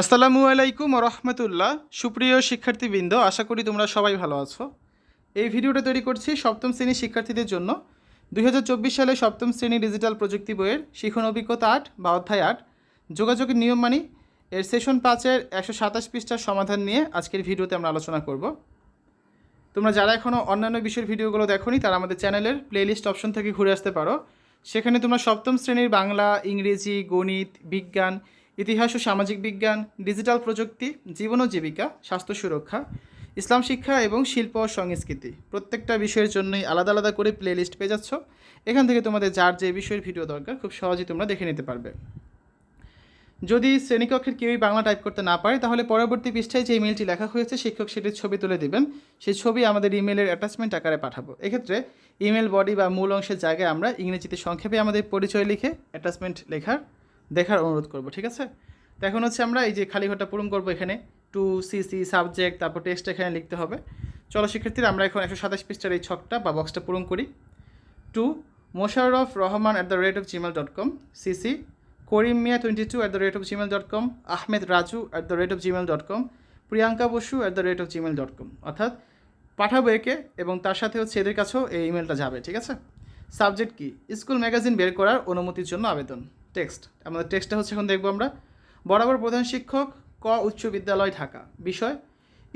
আসসালামু আলাইকুম রহমতুল্লাহ। সুপ্রিয় শিক্ষার্থীবৃন্দ, আশা করি তোমরা সবাই ভালো আছো। এই ভিডিওটা তৈরি করছি সপ্তম শ্রেণির শিক্ষার্থীদের জন্য। দুই হাজার চব্বিশ সালে সপ্তম শ্রেণি ডিজিটাল প্রযুক্তি বইয়ের শিখন অভিজ্ঞতা আট বা অধ্যায় আট, যোগাযোগের নিয়ম মানি এর সেশন পাঁচের একশো সাতাশ পৃষ্ঠার সমাধান নিয়ে আজকের ভিডিওতে আমরা আলোচনা করব। তোমরা যারা এখনও অন্যান্য বিষয়ের ভিডিওগুলো দেখোনি, তারা আমাদের চ্যানেলের প্লেলিস্ট অপশন থেকে ঘুরে আসতে পারো। সেখানে তোমরা সপ্তম শ্রেণির বাংলা, ইংরেজি, গণিত, বিজ্ঞান ইতিহাস ও সামাজিক বিজ্ঞান, ডিজিটাল প্রযুক্তি, জীবন ও জীবিকা, স্বাস্থ্য সুরক্ষা, ইসলাম শিক্ষা এবং শিল্প ও সংস্কৃতি। প্রত্যেকটা বিষয়ের জন্যই আলাদা আলাদা করে প্লেলিস্ট পেয়ে যাচ্ছ। এখান থেকে তোমাদের যার যে বিষয়ের ভিডিও দরকার, খুব সহজেই তোমরা দেখে নিতে পারবে। যদি শ্রেণীকক্ষের কেউই বাংলা টাইপ করতে না পারে, তাহলে পরবর্তী পৃষ্ঠায় যে ইমেলটি লেখা হয়েছে, শিক্ষক সেটির ছবি তুলে দেবেন। সেই ছবি আমাদের ইমেলের অ্যাটাচমেন্ট আকারে পাঠাবো। এক্ষেত্রে ইমেল বডি বা মূল অংশের জায়গায় আমরা ইংরেজিতে সংক্ষেপে আমাদের পরিচয় লিখে অ্যাটাচমেন্ট লেখার দেখার অনুরোধ করব, ঠিক আছে? তো এখন হচ্ছে আমরা এই যে খালি ঘরটা পূরণ করব এখানে। টু সিসি সাবজেক্ট তারপর টেক্সট এখানে লিখতে হবে। চলো শিক্ষার্থীরা, আমরা এখন একশো সাতাশ পৃষ্ঠার এই ছকটা বা বক্সটা পূরণ করি। To Mosharraf Rahman at the rate of Gmail dot com CC Karim Mia twenty two at the rate of Gmail dot com Ahmed Raju at the rate of Gmail dot com Priyanka Basu at the rate of Gmail dot com অর্থাৎ পাঠাবো একে এবং তার সাথে হচ্ছে এদের কাছেও এই ইমেলটা যাবে, ঠিক আছে? সাবজেক্ট কি? স্কুল ম্যাগাজিন বের করার অনুমতির জন্য আবেদন। টেক্সট। আমাদের টেক্সটটা হচ্ছে এখন দেখব আমরা। বরাবর প্রধান শিক্ষক ক উচ্চ বিদ্যালয় ঢাকা। বিষয়,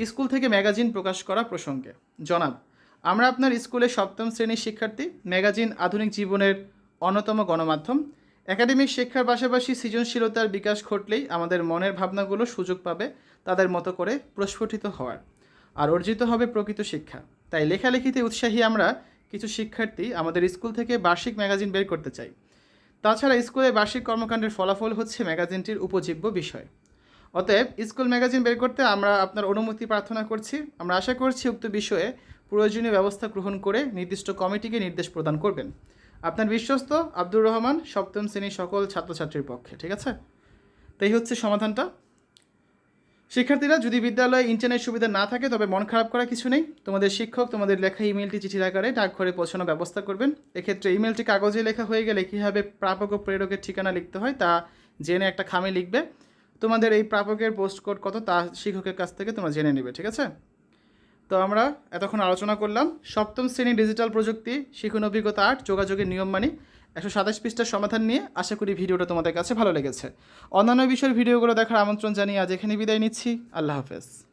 স্কুল থেকে ম্যাগাজিন প্রকাশ করা প্রসঙ্গে। জনাব, আমরা আপনার স্কুলে সপ্তম শ্রেণির শিক্ষার্থী, ম্যাগাজিন আধুনিক জীবনের অন্যতম গণমাধ্যম। একাডেমিক শিক্ষার পাশাপাশি সৃজনশীলতার বিকাশ ঘটলেই আমাদের মনের ভাবনাগুলো সুযোগ পাবে তাদের মতো করে প্রস্ফুটিত হওয়ার। আর অর্জিত হবে প্রকৃত শিক্ষা। তাই লেখালেখিতে উৎসাহী আমরা কিছু শিক্ষার্থী আমাদের স্কুল থেকে বার্ষিক ম্যাগাজিন বের করতে চাই। তাছাড়া স্কুলের বার্ষিক কর্মকাণ্ডের ফলাফল হচ্ছে ম্যাগাজিনটির উপজীব্য বিষয়। অতএব, স্কুল ম্যাগাজিন বের করতে আমরা আপনার অনুমতি প্রার্থনা করছি। আমরা আশা করছি উক্ত বিষয়ে প্রয়োজনীয় ব্যবস্থা গ্রহণ করে নির্দিষ্ট কমিটিকে নির্দেশ প্রদান করবেন। আপনার বিশ্বস্ত আব্দুর রহমান সপ্তম শ্রেণির সকল ছাত্রছাত্রীর পক্ষে, ঠিক আছে? তাই হচ্ছে সমাধানটা। শিক্ষার্থীরা, যদি বিদ্যালয়ে ইন্টারনেট সুবিধা না থাকে, তবে মন খারাপ করা কিছু নেই। তোমাদের শিক্ষক তোমাদের লেখা ইমেলটি চিঠির আকারে ডাকঘরে পৌঁছানোর ব্যবস্থা করবেন। এক্ষেত্রে ইমেলটি কাগজে লেখা হয়ে গেলে কীভাবে প্রাপক ও প্রেরকের ঠিকানা লিখতে হয়, তা জেনে একটা খামে লিখবে। তোমাদের এই প্রাপকের পোস্ট কোড কত, তা শিক্ষকের কাছ থেকে তোমরা জেনে নেবে, ঠিক আছে? তো আমরা এতক্ষণ আলোচনা করলাম। সপ্তম শ্রেণি ডিজিটাল প্রযুক্তি, শিখুন অভিজ্ঞতা আট যোগাযোগের নিয়ম মানি, একশো সাতাশ পৃষ্ঠার সমাধান নিয়ে আশা করি ভিডিওটা তোমাদের কাছে ভালো লেগেছে। অন্যান্য বিষয়ের ভিডিওগুলো দেখার আমন্ত্রণ জানিয়ে আজ এখানে বিদায় নিচ্ছি। আল্লাহ হাফেজ।